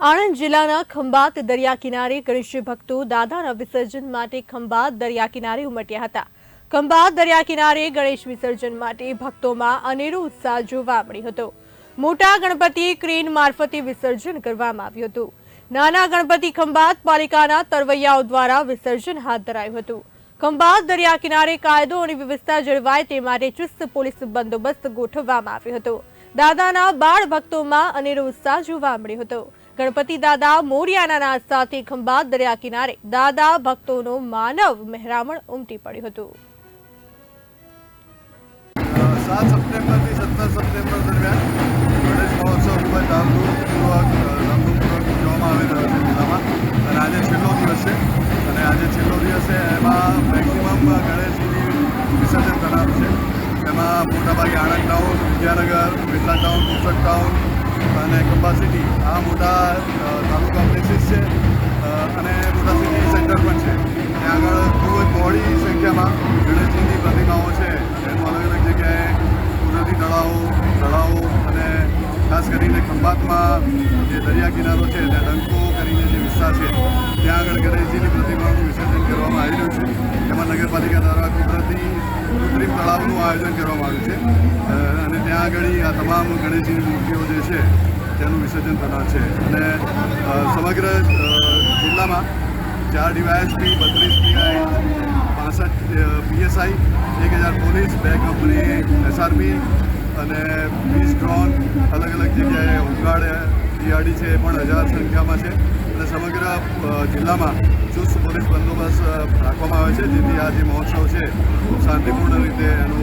આણંદ જિલ્લાના ખંભાત દરિયા કિનારે ગણેશ ભક્તો દાદાના વિસર્જન માટે ખંભાત દરિયા કિનારે ઉમટ્યા હતા. ખંભાત દરિયા કિનારે ગણેશ વિસર્જન માટે ભક્તોમાં અનેરો ઉત્સાહ જોવા મળ્યો હતો. મોટા ગણપતિ ક્રેન મારફતે વિસર્જન કરવામાં આવ્યું હતું. નાના ગણપતિ ખંભાત પાલિકાના તરવૈયાઓ દ્વારા વિસર્જન હાથ ધરાયું હતું. ખંભાત દરિયા કિનારે કાયદો અને વ્યવસ્થા જળવાય તે માટે ચુસ્ત પોલીસ બંદોબસ્ત ગોઠવવામાં આવ્યો હતો. દાદાના બાળ ભક્તોમાં અનેરો ઉત્સાહ જોવા મળ્યો હતો. ગણપતિ દાદા મોરિયાના સાથે ખંભાત દરિયા કિનારે દાદા ભક્તોનો માનવ મહેરામણ ઉમટી પડ્યું હતું. સાત સપ્ટેમ્બરથી સત્તર સપ્ટેમ્બર દરમિયાન ગણેશ મહોત્સવ ખૂબ જ ધામધૂમપૂર્વક ઉજવવામાં આવી છે. જિલ્લામાં અને આજે છેલ્લો દિવસ છે. અને આજે છેલ્લો દિવસ છે. એમાં મેક્સિમમ ગણેશજીની વિસર્જન થનારું છે એમાં મોટાભાગે આણંદ ટાઉન, વિદ્યાનગર બિરલા ટાઉન પુસ્તક ટાઉન અને કંબા સિટી. આ મોટા તાલુકા પ્લેસીસ છે. અને મોટા સિટી સેન્ટર પણ છે. ત્યાં આગળ ખૂબ જ બહોળી સંખ્યામાં ગણેશજીની પ્રતિમાઓ છે. એનું અલગ અલગ જગ્યાએ કુદરતી તળાવો તળાવો અને ખાસ કરીને ખંભાતમાં જે દરિયા કિનારો છે, ત્યાં ડંકો કરીને જે વિસ્તાર છે, ત્યાં આગળ ગણેશજીની પ્રતિમાઓનું વિસર્જન કરવામાં આવી રહ્યું છે. એમાં નગરપાલિકા દ્વારા કુદરતી કૃત્રિમ આયોજન કરવામાં આવ્યું છે. અને ત્યાં આગળ આ તમામ ગણેશજીની મૂર્તિઓ જે છે, તેનું વિસર્જન થનાર છે. અને સમગ્ર જિલ્લામાં ચાર ડીવાયએસપી, બત્રીસ પીઆઈ, પાસઠ પીએસઆઈ, એક હજાર પોલીસ, બે કંપની, એસઆરપી અને વીસ ડ્રોન, અલગ અલગ જગ્યાએ હોમગાર્ડ ડીઆરડી છે એ પણ હજાર સંખ્યામાં છે. અને સમગ્ર જિલ્લામાં ચુસ્ત બંદોબસ્ત રાખવામાં આવે છે. જેથી આ જે મહોત્સવ છે શાંતિપૂર્ણ રીતે એનું